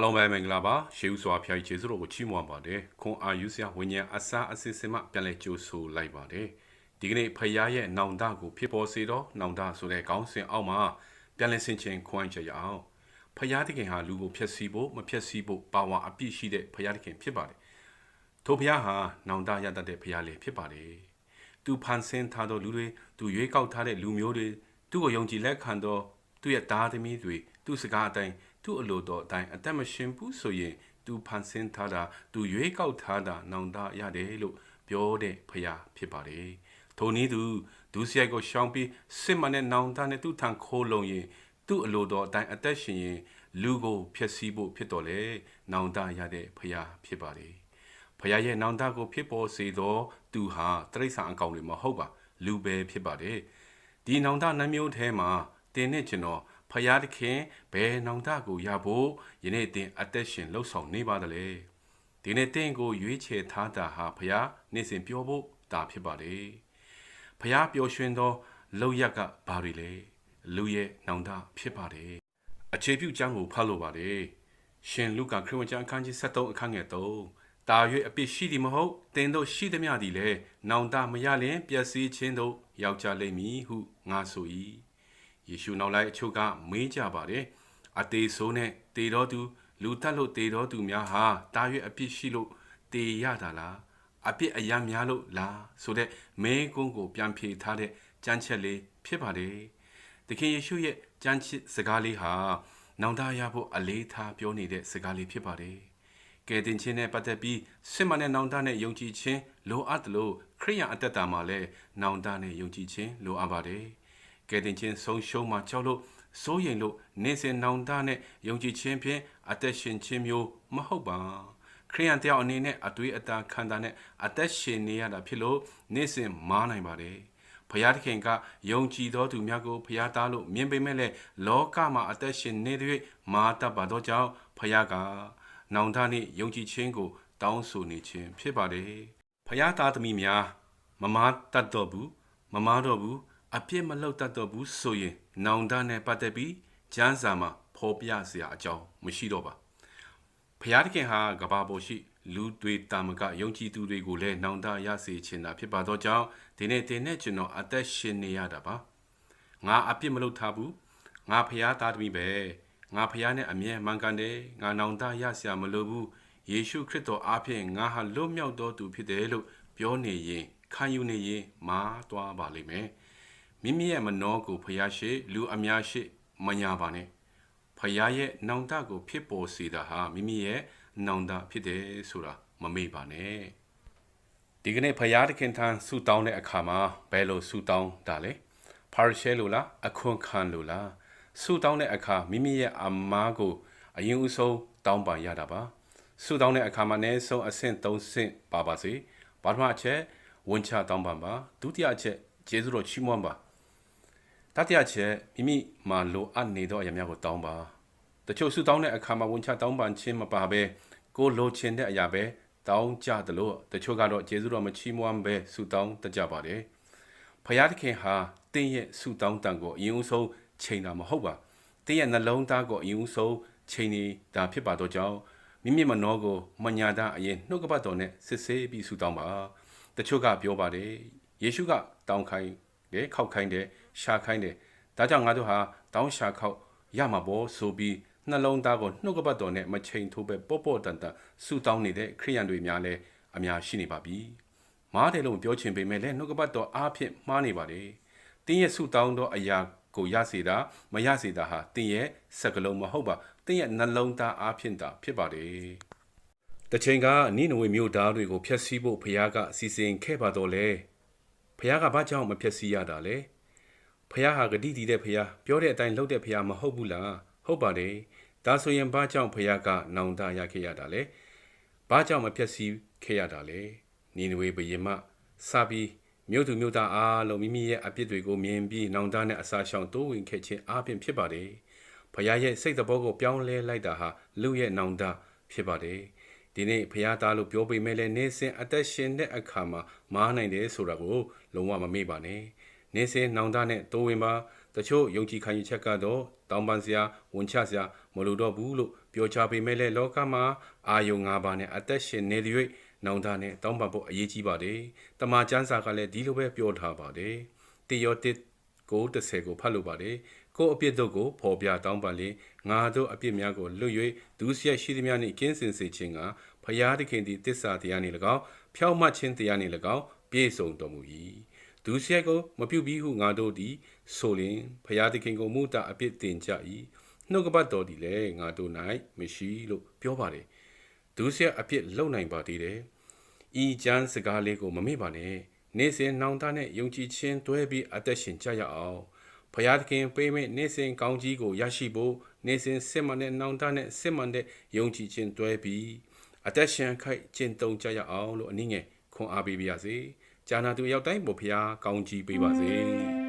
အားလုံးပဲမင်္ဂလာပါရှေးဦးစွာဖျားကြီးကျေးဇူးတော်ကိုချီးမွမ်းပါတယ်ခွန်အာယူဆရာဝိညာဉ်အစာအစစ်စစ်မှပြန်လဲကြိုးဆိုလိုက်ပါတယ်ဒီကနေ့ဖယားရဲ့နောင်တကိုဖြစ်ပေါ်စေတော့နောင်တဆိုတဲ့ခေါင်းစဉ်အောက်မှာပြန်လဲဆင်ခြင်ခွန်ချက်ရအောင်ဖယားတခင်ဟာလူကိုဖျက်ဆီးဖို့မဖျက်ဆီးဖို့ပါဝါအပြည့်ရှိတဲ့ဖယားတခင်ဖြစ်ပါတယ်ထိုဖယားဟာနောင်တရတတ်တဲ့ဖယားလေးဖြစ်ပါတယ်သူဖန်ဆင်းထားသောလူတွေသူရွေးကောက်ထားတဲ့လူမျိုးတွေသူ့ကိုယုံကြည်လက်ခံသောသူ့ရဲ့သားသမီးတွေသူ့စကားအတိုင်း သူ့အလိုတော်အတိုင်းအသက်မရှင်ဘူးဆိုရင်သူဖန်ဆင်းထားတာသူရွေးကောက်ထားတာနောင်တရတယ်လို့ပြောတဲ့ဖရာဖြစ်ပါတယ်။ထိုနည်းသူဒုစရိုက်ကိုရှောင်ပြီးစစ်မှန်တဲ့နောင်တနဲ့သူ့ထံခိုးလုံရင်သူ့အလိုတော်အတိုင်းအသက်ရှင်ရင်လူကိုဖျက်ဆီးဖို့ဖြစ်တော်လေနောင်တရတဲ့ဖရာဖြစ်ပါတယ်။ဖရာရဲ့နောင်တကိုဖြစ်ပေါ်စေသောသူဟာတရိษံအကောင်တွေမဟုတ်ပါလူပဲဖြစ်ပါတယ်။ဒီနောင်တနှမျိုးထဲမှာတင်းနဲ့ကျွန်တော် ဖယားသခင်ဘယ်နောင်တကိုရဖို့ယနေ့တင်အသက်ရှင်လှုပ်ဆောင်နေပါသလဲဒီနေ့တင်ကိုရွေးချယ်ထားတာဟာဖယားနေ့စဉ်ပြောဖို့ဒါဖြစ်ပါလေဖယားပျော်ရွှင်သောလောက်ရက်ကဘာတွေလဲလူရဲ့နောင်တဖြစ်ပါတယ်အခြေပြုကျမ်းကိုဖတ်လို့ပါတယ်ရှင်လုကာခရစ်ဝင်ကျမ်းအခန်းကြီး73အခန်းငယ်3တာ၍အပြစ်ရှိသည်မဟုတ်တင်တို့ရှိသည်မြသည်လေနောင်တမရလင်ပျက်စီးခြင်းတို့ရောက်ကြလိမ့်မည်ဟုငါဆို၏ ယေရှုနောက်လိုက်အချို့ကမေးကြပါတယ်အသေးဆိုးနဲ့တေတော်သူ လူတက်လို့တေတော်သူများဟာတာရွေအပြစ်ရှိလို့တေရတာလားအပြစ်အယံများလို့လားဆိုတဲ့မဲကုန်းကိုပြန်ဖြေထားတဲ့ကြမ်းချက်လေးဖြစ်ပါတယ်သခင်ယေရှုရဲ့ကြမ်းချစ်စကားလေးဟာနောင်တရဖို့အလေးထားပြောနေတဲ့စကားလေးဖြစ်ပါတယ်ကယ်တင်ခြင်းနဲ့ပတ်သက်ပြီးစစ်မှန်တဲ့နောင်တနဲ့ယုံကြည်ခြင်းလိုအပ်တယ်လို့ခရိယံအသက်တာမှာလည်းနောင်တနဲ့ယုံကြည်ခြင်းလိုအပ်ပါတယ် ကယ်တင်ခြင်းဆုံးရှုံးမှကြောက်လို့စိုးရိမ်လို့နေစဉ်နောင်တနဲ့ယုံကြည်ခြင်းဖြင့်အသက်ရှင်ခြင်းမျိုးမဟုတ်ပါခရိယန်တယောက်အနေနဲ့အသွေးအသားခံတာနဲ့အသက်ရှင်နေရတာဖြစ်လို့နေစဉ်မားနိုင်ပါတယ်ဖယားသခင်ကယုံကြည်သောသူများကိုဖယားသားလို့မြင်ပေမဲ့လည်းလောကမှာအသက်ရှင်နေတဲ့မာတတ်ပါတော့ကြောင့်ဖယားကနောင်တနှင့်ယုံကြည်ခြင်းကို တောင်းဆိုနေခြင်းဖြစ်ပါတယ်ဖယားသားသမီးများမမားတတ်တော့ဘူးမမားတော့ဘူး အပြစ်မလုပ်တတ်တော့ဘူးဆိုရင်နောင်တနဲ့ပတ်သက်ပြီးကျမ်းစာမှာဖော်ပြစရာအကြောင်းမရှိတော့ပါဖျားသခင်ဟာကဘာပေါ်ရှိလူတွေတာမကယုံကြည်သူတွေကိုလည်းနောင်တရစေချင်တာဖြစ်ပါတော့ကြောင်းဒီနေ့တင်နဲ့ကျွန်တော်အသက်ရှင်နေရတာပါငါအပြစ်မလုပ်ထားဘူးငါဖျားသားသမီးပဲငါဖျားနဲ့အမြဲမှန်ကန်တယ်ငါနောင်တရစရာမလိုဘူးယေရှုခရစ်တော်အားဖြင့်ငါဟာလွတ်မြောက်တော်သူဖြစ်တယ်လို့ပြောနေရင်ခံယူနေရင်မာသွားပါလိမ့်မယ် မိမိရဲ့မနှောကိုဖျားရှိလူအများရှိမညာပါနဲ့ဖျားရဲ့နောင်တကို ဖြစ်ပေါ်စေတာဟာမိမိရဲ့နောင်တဖြစ်တယ်ဆိုတာမမေ့ပါနဲ့ဒီကနေ့ဖျားတခင်ထံဆူတောင်းတဲ့အခါမှာဘယ်လိုဆူတောင်းတာလဲပါရှဲလို့လားအခွန်ခံလို့လားဆူတောင်းတဲ့အခါမိမိရဲ့အမားကိုအရင်ဦးဆုံးတောင်းပန်ရတာပါဆူတောင်းတဲ့အခါမှာအနည်းဆုံးအဆင့်၃ဆင့်ပါပါစေပထမအချက်ဝန်ချတောင်းပန်ပါဒုတိယအချက်ကျေးဇူးတော်ချီးမွမ်းပါ တတိယချက်မိမိမှာလိုအပ်နေသောအရာများကိုတောင်းပါတချို့ဆုတောင်းတဲ့အခါမှာဝန်ချတောင်းပန်ခြင်းမပါဘဲကိုလိုချင်တဲ့အရာပဲတောင်းကြတယ်လို့တချို့ကတော့ကျေးဇူးတော်မချီးမွမ်းဘဲဆုတောင်းတကြပါတယ်ဖယားသခင်ဟာတင်းရဲ့ဆုတောင်းတန်ကိုအရင်ဦးဆုံးချိန်တာမဟုတ်ပါတင်းရဲ့နှလုံးသားကိုအရင်ဦးဆုံးချိန်နေတာဖြစ်ပါတော့ကြောင်းမိမိမနှောကိုမညာတာအရင်နှုတ်ကပတ်တော်နဲ့စစ်ဆေးပြီးဆုတောင်းပါတချို့ကပြောပါတယ်ယေရှုကတောင်းခိုင်းတယ်ခောက်ခိုင်းတယ် ရှာခိုင်းတယ်ဒါကြောင့်ငါတို့ဟာတောင်းရှာခောက်ရမှာပေါ့ဆိုပြီးနှလုံးသားကိုနှုတ်ကပတ်တော်နဲ့မချိန်ထိုးပဲပေါ့ပေါ့တန်တန်ဆူတောင်းနေတဲ့ခရိယန်တွေများလဲအများရှိနေပါပြီမားတယ်လို့ပြောချင်ပေမဲ့လည်းနှုတ်ကပတ်တော်အားဖြင့်မှားနေပါတယ်တင်းရဲ့ဆူတောင်းသောအရာကိုရစေတာမရစေတာဟာတင်းရဲ့စကလုံးမဟုတ်ပါတင်းရဲ့နှလုံးသားအားဖြင့်တာဖြစ်ပါတယ်တချိန်ကနိနဝေမြို့သားတွေကိုဖျက်ဆီးဖို့ဖခင်ကအစီအစဉ်ခဲ့ပါတော့လေဖះကဘာကြောင့်မဖြစ်စီရတာလဲ ဖះဟာဂတိတည်တဲ့ဖះပြောတဲ့အတိုင်းလုပ်တဲ့ဖះမဟုတ်ဘူးလားဟုတ်ပါတယ်ဒါဆိုရင်ဘာကြောင့်ဖះကနောင်တရခဲ့ရတာလဲဘာကြောင့်မဖြစ်စီခဲ့ရတာလဲနေနွေဘယင်မစပြီးမြို့သူမြို့သားအားလုံးမိမိရဲ့အပြစ်တွေကိုမြင်ပြီးနောင်တနဲ့အစာရှောင်တိုးဝင်ခဲ့ခြင်းအပြင်ဖြစ်ပါတယ်ဖះရဲ့စိတ်သဘောကိုပြောင်းလဲလိုက်တာဟာလူရဲ့နောင်တဖြစ်ပါတယ်ဒီနေ့ဖះသားလို့ပြောပေမဲ့လည်းနေစဉ်အသက်ရှင်တဲ့အခါမှာမားနိုင်တယ်ဆိုတာကိုလုံးဝမမေ့ပါနဲ့ နေစဉ်နောင်တနဲ့တိုးဝင်ပါတချို့ယုံကြည်ခံယူချက်ကတော့တောင်းပန်စရာဝန်ချစရာမလိုတော့ဘူးလို့ပြောချပေမဲ့လည်းလောကမှာအာယုံ၅ပါးနဲ့အသက်ရှင်နေတဲ့၍နောင်တနဲ့တောင်းပန်ဖို့အရေးကြီးပါတယ်။တမန်ကျမ်းစာကလည်းဒီလိုပဲပြောထားပါတယ်။တေယောတစ်ကို30ကိုဖတ်လို့ပါတယ်။ကိုယ်အပြစ်တို့ကိုဖော်ပြတောင်းပန်လေငါတို့အပြစ်များကိုလွတ်၍ဒုစရိုက်ရှိသည်များနှင့်ကင်းစင်စေခြင်းကဖရာသခင်သည်တစ္ဆာတရားနှင့်၎င်းဖြောင့်မတ်ခြင်းတရားနှင့်၎င်းပြည့်စုံတော်မူ၏ ဒုစရိုက်ကိုမပြုပြီးဟုငါတို့သည်ဆိုလျင်ဖရာသခင်ကိုမူတာအပြစ်တင်ကြ၏နှုတ်ကပတ်တော်သည်လည်းငါတို့၌မရှိလို့ပြောပါတယ်ဒုစရိုက်အပြစ်လုံနိုင်ပါသေးတယ်ဤကျမ်းစကားလေးကိုမမေ့ပါနဲ့နေ့စဉ်နှောင်တနဲ့ယုံကြည်ခြင်းတွဲပြီးအသက်ရှင်ကြရအောင်ဖရာသခင်ပေးမဲ့နေ့စဉ်ကောင်းကြီးကိုရရှိဖို့နေ့စဉ်စစ်မှန်တဲ့နှောင်တနဲ့စစ်မှန်တဲ့ယုံကြည်ခြင်းတွဲပြီးအသက်ရှင်ခိုက်ကျင့်သုံးကြရအောင်လို့အနည်းငယ်ခွန်အားပေးပါရစေ။ ဂျာနာသူရောက်တိုင်းပေါ်ဖရာကောင်းကြီးပေးပါစေ။